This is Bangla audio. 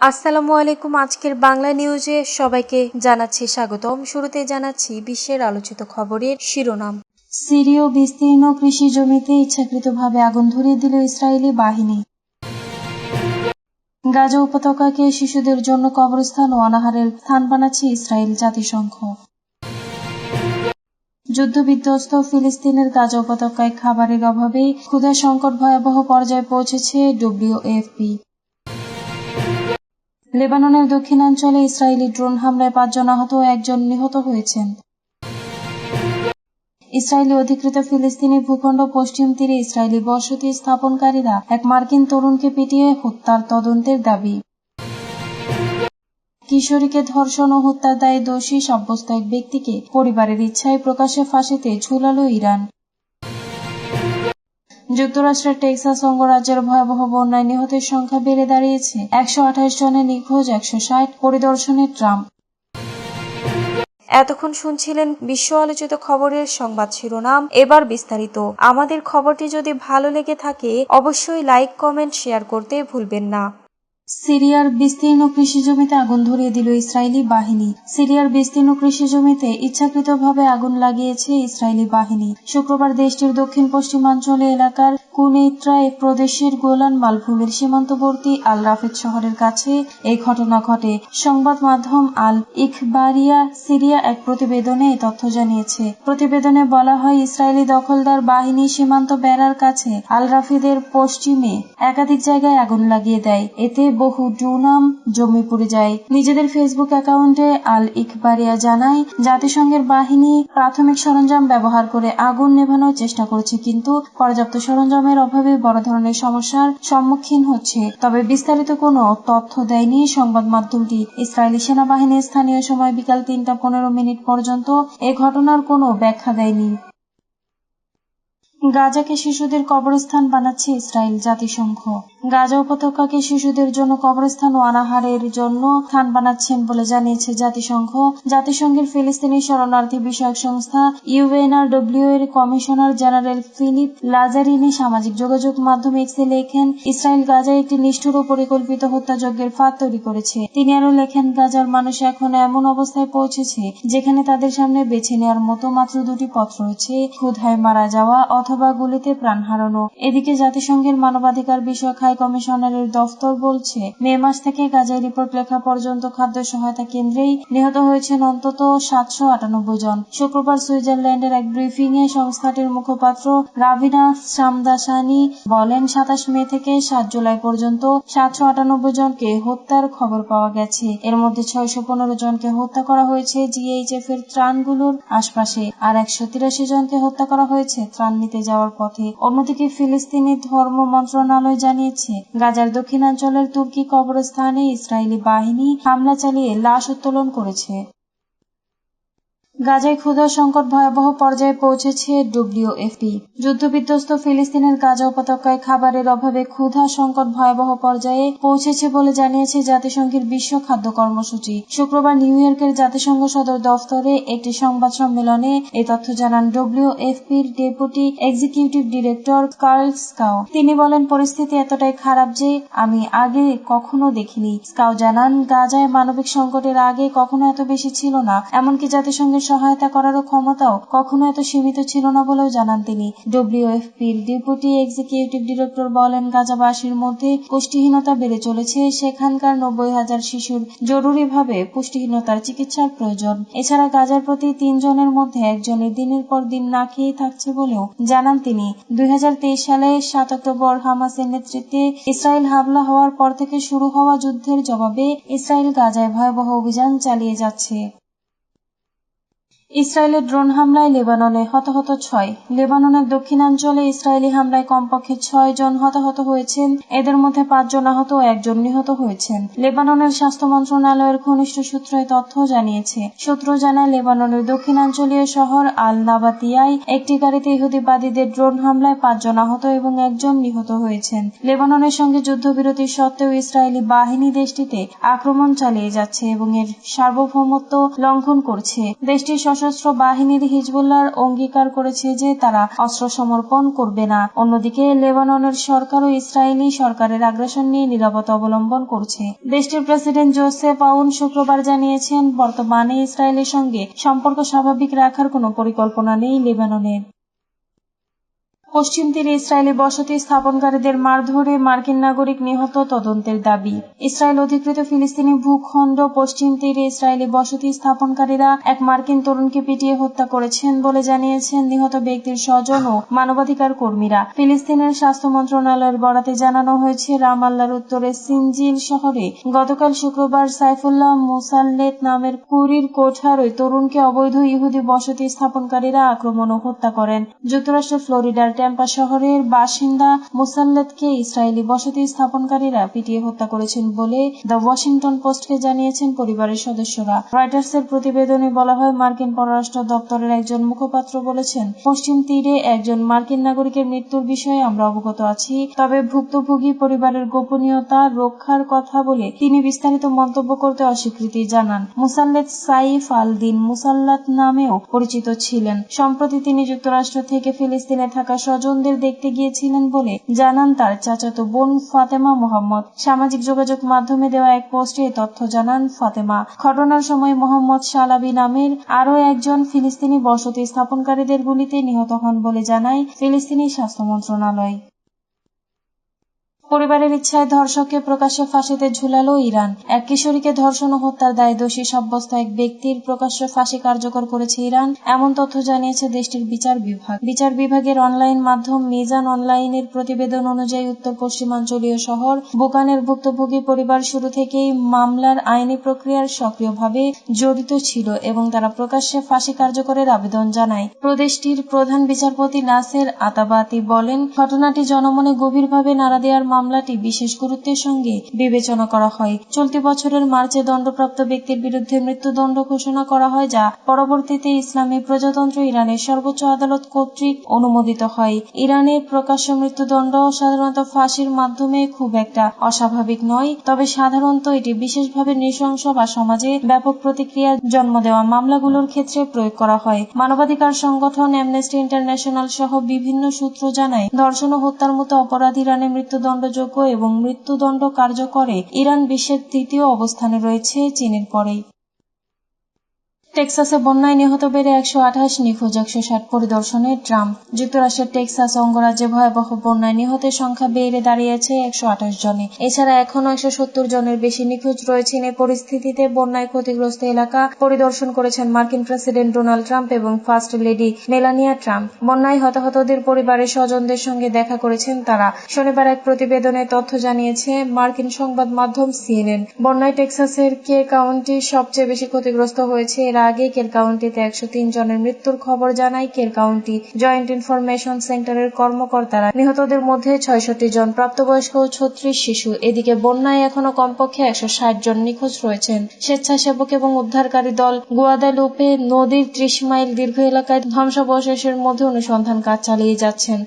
আসসালামু আলাইকুম। আজকের বাংলা নিউজে সবাইকে জানাচ্ছি স্বাগতম। শুরুতে জানাচ্ছি বিশ্বের আলোচিত খবরের শিরোনাম। সিরীয় বিস্তীর্ণ কৃষি জমিতে ইচ্ছাকৃতভাবে আগুন ধরিয়ে দিল ইসরায়েলি বাহিনী। গাজা উপত্যকাকে শিশুদের জন্য কবরস্থান ও অনাহারের স্থান বানাচ্ছে ইসরায়েল জাতিসংঘ। যুদ্ধবিধ্বস্ত ফিলিস্তিনের গাজা উপত্যকায় খাবারের অভাবে ক্ষুধা সংকট ভয়াবহ পর্যায়ে পৌঁছেছে ডব্লিউএফপি। লেবাননের দক্ষিণাঞ্চলে ইসরায়েলি ড্রোন হামলায় পাঁচজন আহত ও একজন নিহত হয়েছেন। ইসরায়েলি অধিকৃত ফিলিস্তিনি ভূখণ্ড পশ্চিম তীরে ইসরায়েলি বসতি স্থাপনকারীরা এক মার্কিন তরুণকে পিটিয়ে হত্যার তদন্তের দাবি। কিশোরীকে ধর্ষণ ও হত্যার দায়ে দোষী সাব্যস্ত এক ব্যক্তিকে পরিবারের ইচ্ছায় প্রকাশ্যে ফাঁসিতে ঝুলালো ইরান। যুক্তরাষ্ট্রের টেক্সাস অঙ্গরাজ্যের ভয়াবহ বন্যায় নিহতের সংখ্যা বেড়ে দাঁড়িয়েছে। একশো আঠাশ জনে নিখোঁজ, একশো ষাট পরিদর্শনে ট্রাম্প। এতক্ষণ শুনছিলেন বিশ্ব আলোচিত খবরের সংবাদ শিরোনাম। এবার বিস্তারিত। আমাদের খবরটি যদি ভালো লেগে থাকে, অবশ্যই লাইক, কমেন্ট, শেয়ার করতে ভুলবেন না। সিরিয়ার বিস্তীর্ণ কৃষি জমিতে আগুন ধরিয়ে দিল ইসরায়েলি বাহিনী। সিরিয়ার বিস্তীর্ণ কৃষি জমিতে ইচ্ছাকৃতভাবে আগুন লাগিয়েছে ইসরায়েলি বাহিনী। শুক্রবার দেশটির দক্ষিণ পশ্চিমাঞ্চলে এলাকার কুনেত্রায় প্রদেশের গোলান মালভূমির সীমান্তবর্তী আল রাফেদ শহরের কাছে এই ঘটনা ঘটে। সংবাদ মাধ্যম আল ইখবারিয়া সিরিয়া এক প্রতিবেদনে এই তথ্য জানিয়েছে। প্রতিবেদনে বলা হয়, ইসরায়েলি দখলদার বাহিনী সীমান্ত বেড়ার কাছে আল রাফিদের পশ্চিমে একাধিক জায়গায় আগুন লাগিয়ে দেয়। এতে বহু ডুনাম জমি পুড়ে যায়। নিজেদের ফেসবুক অ্যাকাউন্টে আল ইকবারিয়া জানায়, জাতিসংঘের বাহিনী প্রাথমিক সরঞ্জাম ব্যবহার করে আগুন নেভানোর চেষ্টা করেছে, কিন্তু পর্যাপ্ত সরঞ্জামের অভাবে বড় ধরনের সমস্যার সম্মুখীন হচ্ছে। তবে বিস্তারিত কোনো তথ্য দেয়নি সংবাদ মাধ্যমটি। ইসরায়েলি সেনাবাহিনী স্থানীয় সময় বিকাল তিনটা পনেরো মিনিট পর্যন্ত এ ঘটনার কোনো ব্যাখ্যা দেয়নি। গাজাকে শিশুদের কবরস্থান বানাচ্ছে ইসরায়েল জাতিসংঘ। গাজা উপত্যকাকে শিশুদের জন্য কবরস্থান ও অনাহারের জন্য স্থান বানাচ্ছেন বলে জানিয়েছে জাতিসংঘ। জাতিসংঘের ফিলিস্তিনি শরণার্থী বিষয়ক সংস্থা ইউএনআরডব্লিউ এর কমিশনার জেনারেল ফিলিপ লাজারিনি সামাজিক যোগাযোগ মাধ্যমে এক্সে লেখেন, ইসরায়েল গাজায় একটি নিষ্ঠুর ও পরিকল্পিত হত্যাযজ্ঞের ফাঁদ তৈরি করেছে। তিনি আরও লেখেন, গাজার মানুষ এখন এমন অবস্থায় পৌঁছেছে যেখানে তাদের সামনে বেছে নেওয়ার মতো মাত্র দুটি পথ রয়েছে, ক্ষুধায় মারা যাওয়া অথবা গুলিতে প্রাণ হারানো। এদিকে জাতিসংঘের মানবাধিকার বিষয়ক কমিশনারের দফতর বলছে, মে মাস থেকে গাজায় রিপোর্ট লেখা পর্যন্ত খাদ্য সহায়তা কেন্দ্রেই নিহত হয়েছেন অন্তত সাতশো আটানব্বই জন। শুক্রবার সুইজারল্যান্ডের এক ব্রিফিং এ সংস্থাটির মুখপাত্র রাভিনা সামদাসানি বলেন, সাতাশ মে থেকে সাত জুলাই পর্যন্ত সাতশো আটানব্বই জনকে হত্যার খবর পাওয়া গেছে। এর মধ্যে ছয়শো পনেরো জনকে হত্যা করা হয়েছে জিএইচএফ এর ত্রাণগুলোর আশপাশে, আর একশো তিরাশি জনকে হত্যা করা হয়েছে ত্রাণ নিতে যাওয়ার পথে। অন্যদিকে ফিলিস্তিনি ধর্ম মন্ত্রণালয় জানিয়েছে গাজার দক্ষিণাঞ্চলের তুর্কি কবরস্থানে ইসরায়েলি বাহিনী হামলা চালিয়ে লাশ উত্তোলন করেছে। গাজায় ক্ষুধা সংকট ভয়াবহ পর্যায়ে পৌঁছেছে ডব্লিউএফপি। যুদ্ধবিধ্বস্ত ফিলিস্তিনের গাজা উপত্যকায় খাবারের অভাবে ক্ষুধা সংকট ভয়াবহ পর্যায়ে পৌঁছেছে বলে জানিয়েছে জাতিসংঘের বিশ্ব খাদ্য কর্মসূচি। শুক্রবার নিউ ইয়র্কের জাতিসংঘ সদর দফতরে একটি সংবাদ সম্মেলনে এ তথ্য জানান ডব্লিউএফপির deputy executive director Carl Skau. তিনি বলেন, পরিস্থিতি এতটাই খারাপ যে আমি আগে কখনো দেখিনি। স্কাও জানান, গাজায় মানবিক সংকটের আগে কখনো এত বেশি ছিল না, এমনকি জাতিসংঘের সহায়তা করারও ক্ষমতাও কখনো এত সীমিত ছিল না বলেও জানান তিনি। ডব্লিউএফপির ডেপুটি এক্সিকিউটিভ ডিরেক্টর বলেন, গাজাবাসীর মধ্যে পুষ্টিহীনতা বেড়ে চলেছে। সেখানকার নব্বই হাজার শিশুর জরুরিভাবে পুষ্টিহীনতার চিকিৎসার প্রয়োজন। এছাড়া গাজার প্রতি তিনজনের মধ্যে একজনের দিনের পর দিন না খেয়ে থাকছে বলেও জানান তিনি। দুই হাজার তেইশ সালে সাত অক্টোবর হামাসের নেতৃত্বে ইসরায়েল হামলা হওয়ার পর থেকে শুরু হওয়া যুদ্ধের জবাবে ইসরায়েল গাজায় ভয়াবহ অভিযান চালিয়ে যাচ্ছে। ইসরায়েলের ড্রোন হামলায় লেবাননে হতাহত ছয়। লেবাননের দক্ষিণাঞ্চলে ইসরায়েলি হামলায় কমপক্ষে ছয় জন হতাহত হয়েছেন। এদের মধ্যে পাঁচজন আহত ও একজন নিহত হয়েছেন। লেবাননের স্বাস্থ্য মন্ত্রণালয়ের ঘনিষ্ঠ সূত্র তথ্য জানিয়েছে। সূত্র জানায়, লেবাননের দক্ষিণাঞ্চলীয় শহর আল নাবাতিয়ায় একটি গাড়িতে ইহুদিবাদীদের ড্রোন হামলায় পাঁচজন আহত এবং একজন নিহত হয়েছেন। লেবাননের সঙ্গে যুদ্ধবিরতি সত্ত্বেও ইসরায়েলি বাহিনী দেশটিতে আক্রমণ চালিয়ে যাচ্ছে এবং এর সার্বভৌমত্ব লঙ্ঘন করছে। দেশটির সশস্ত্র বাহিনীর হিজবুল্লাহর অঙ্গীকার করেছে যে তারা অস্ত্র সমর্পণ করবে না। অন্যদিকে, লেবাননের সরকার ও ইসরায়েলি সরকারের আগ্রাসন নিয়ে নিরাপত্তা অবলম্বন করছে। দেশটির প্রেসিডেন্ট জোসেফ আউন শুক্রবার জানিয়েছেন, বর্তমানে ইসরায়েলের সঙ্গে সম্পর্ক স্বাভাবিক রাখার কোনো পরিকল্পনা নেই লেবাননের। পশ্চিম তীরে ইসরায়েলি বসতি স্থাপনকারীদের মারধরে মার্কিন নাগরিক নিহত তদন্তের দাবি। ইসরায়েল অধিকৃত ফিলিস্তিনি ভূখণ্ড পশ্চিম তীরে ইসরায়েলি বসতি স্থাপনকারীরা এক মার্কিন তরুণকে পিটিয়ে হত্যা করেছেন বলে জানিয়েছেন নিহত ব্যক্তির স্বজন ও মানবাধিকার কর্মীরা। ফিলিস্তিনের স্বাস্থ্য মন্ত্রণালয়ের বরাতে জানানো হয়েছে রামাল্লার উত্তরে সিনজিল শহরে গতকাল শুক্রবার সাইফুল্লাহ মুসাল্লেত নামের কুরির কোঠার ওই তরুণকে অবৈধ ইহুদি বসতি স্থাপনকারীরা আক্রমণ ও হত্যা করেন। যুক্তরাষ্ট্রের ফ্লোরিডার ট্যাম্পা শহরের বাসিন্দা মুসাল্লেতকে ইসরায়েলি বসতি স্থাপনকারীরা পিটিয়ে হত্যা করেছেন বলে দ্য ওয়াশিংটন পোস্টকে জানিয়েছেন পরিবারের সদস্যরা। রয়টার্সের প্রতিবেদনে বলা হয়, মার্কিন পররাষ্ট্র দপ্তরের একজন মুখপাত্র বলেছেন, পশ্চিম তীরে একজন মার্কিন নাগরিকের মৃত্যুর বিষয়ে আমরা অবগত আছি, তবে ভুক্তভোগী পরিবারের গোপনীয়তা রক্ষার কথা বলে তিনি বিস্তারিত মন্তব্য করতে অস্বীকৃতি জানান। মুসাল্লেত সাইফ আল দিন মুসাল্লাত নামেও পরিচিত ছিলেন। সম্প্রতি তিনি যুক্তরাষ্ট্র থেকে ফিলিস্তিনে থাকা স্বজনদের দেখতে গিয়েছিলেন বলে জানান তার চাচাতো বোন ফাতেমা মোহাম্মদ। সামাজিক যোগাযোগ মাধ্যমে দেওয়া এক পোস্টে তথ্য জানান ফাতেমা। ঘটনার সময় মোহাম্মদ সালাবি নামের আরও একজন ফিলিস্তিনি বসতি স্থাপনকারীদের গুলিতে নিহত হন বলে জানায় ফিলিস্তিনি স্বাস্থ্য মন্ত্রণালয়। পরিবারের ইচ্ছায় ধর্ষককে প্রকাশ্যে ফাঁসিতে ঝুলালো ইরান। এক কিশোরীকে ধর্ষণ ও হত্যার দায়ে দোষী সাব্যস্ত এক ব্যক্তির প্রকাশ্য ফাঁসি কার্যকর করেছে ইরান, এমন তথ্য জানিয়েছে দেশটির বিচার বিভাগ। বিচার বিভাগের অনলাইন মাধ্যম মিজান অনলাইনের প্রতিবেদন অনুযায়ী উত্তর পশ্চিমাঞ্চলীয় শহর বুকানের ভুক্তভোগী পরিবার শুরু থেকেই মামলার আইনি প্রক্রিয়ার সক্রিয়ভাবে জড়িত ছিল এবং তারা প্রকাশ্যে ফাঁসি কার্যকরের আবেদন জানায়। প্রদেশটির প্রধান বিচারপতি নাসের আতাবাতি বলেন, ঘটনাটি জনমনে গভীরভাবে নাড়া দেওয়ার মামলাটি বিশেষ গুরুত্বের সঙ্গে বিবেচনা করা হয়। চলতি বছরের মার্চে দণ্ডপ্রাপ্ত ব্যক্তির বিরুদ্ধে মৃত্যুদণ্ড ঘোষণা করা হয়, যা পরবর্তীতে ইসলামী প্রজাতন্ত্র ইরানের সর্বোচ্চ আদালত কর্তৃক অনুমোদিত হয়। ইরানের প্রকাশ্য মৃত্যুদণ্ড সাধারণত ফাঁসির মাধ্যমে খুব একটা অস্বাভাবিক নয়, তবে সাধারণত এটি বিশেষভাবে নৃশংস বা সমাজে ব্যাপক প্রতিক্রিয়া জন্ম দেওয়া মামলাগুলোর ক্ষেত্রে প্রয়োগ করা হয়। মানবাধিকার সংগঠন অ্যামনেস্টি ইন্টারন্যাশনাল সহ বিভিন্ন সূত্র জানায়, ধর্ষণ ও হত্যার মতো অপরাধ ইরানে মৃত্যুদণ্ডযোগ্য এবং মৃত্যুদণ্ড কার্যকরে ইরান বিশ্বের তৃতীয় অবস্থানে রয়েছে চীনের পরেই। টেক্সাসে বন্যায় নিহত বেড়ে একশো আঠাশ নিখোঁজ, একশো ষাট পরিদর্শনে ট্রাম্প যুক্তরাষ্ট্রের টেক্সাস অঙ্গরাজ্যে ভয়াবহ বন্যায় নিহতের সংখ্যা বেড়ে দাঁড়িয়েছে একশো আঠাশ জনে। এছাড়া এখনও একশো সত্তর জনের বেশি নিখোঁজ রয়েছেন। এই পরিস্থিতিতে বন্যায় ক্ষতিগ্রস্ত এলাকা পরিদর্শন করেছেন মার্কিন প্রেসিডেন্ট ডোনাল্ড ট্রাম্প এবং ফার্স্ট লেডি মেলানিয়া ট্রাম্প। বন্যায় হতাহতদের পরিবারের স্বজনদের সঙ্গে দেখা করেছেন তারা। শনিবার এক প্রতিবেদনে তথ্য জানিয়েছে, মার্কিন সংবাদ মাধ্যম সিএনএন, বন্যায় টেক্সাসের কে কাউন্টি সবচেয়ে বেশি ক্ষতিগ্রস্ত হয়েছে এর আগে কের কাউন্টিতে একশো তিন জনের মৃত্যুর খবর জানায় কের কাউন্টি জয়েন্ট ইনফরমেশন সেন্টারের কর্মকর্তারা। নিহতদের মধ্যে ছয়ষট্টি জন প্রাপ্তবয়স্ক ও ছত্রিশ শিশু। এদিকে বন্যায় এখনও কমপক্ষে একশো ষাট জন নিখোঁজ রয়েছেন। স্বেচ্ছাসেবক এবং উদ্ধারকারী দল গুয়াদালুপে নদীর ত্রিশ মাইল দীর্ঘ এলাকায় ধ্বংসাবশেষের মধ্যে অনুসন্ধান কাজ চালিয়ে যাচ্ছেন।